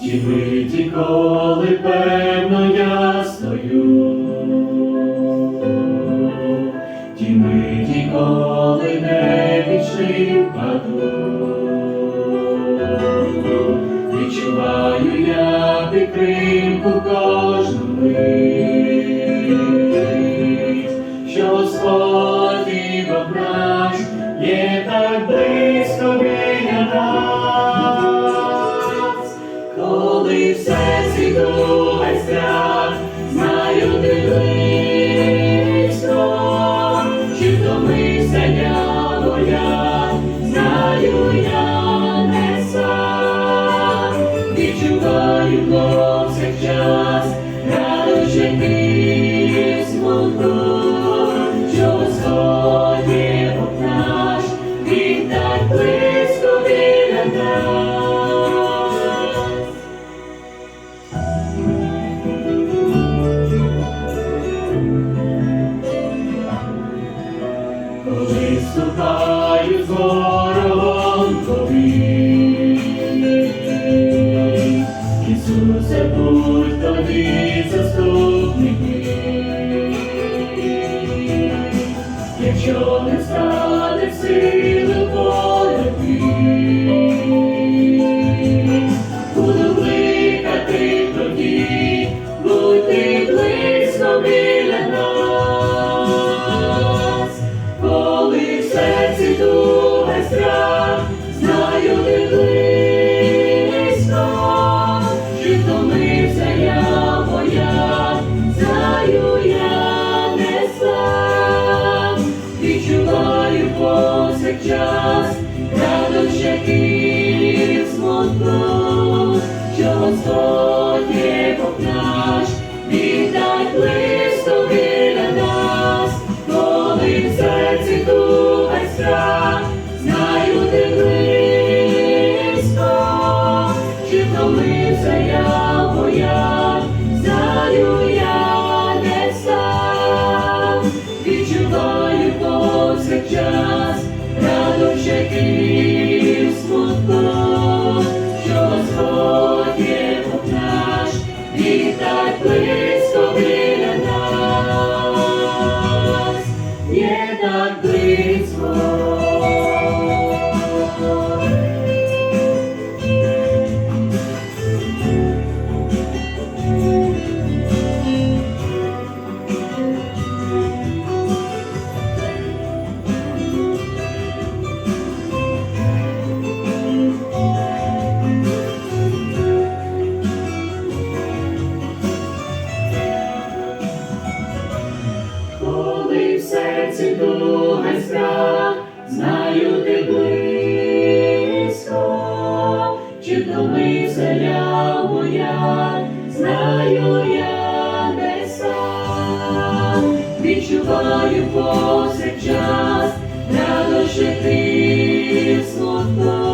Ті миті, коли певно я стою, ті миті, коли не вічним впаду, відчуваю я підтримку коли в серці дуга знаю ти чи втомився я моя, знаю я не відчуваю повсякчас, якщо не сили боротьбі, буду кликати тоді, будь ти близько біля повсякчас, радощах і смутку, що Господь є Бог наш, Він так близько біля нас, коли в серці туга страх, знаю ти близько, чи втомився я моя, знаю я не сам, відчуваю повсякчас, Він так серці тугася, знаю ти близько, чи втомився я моя, знаю я не сам, відчуваю повсякчас, радощі ти смутно.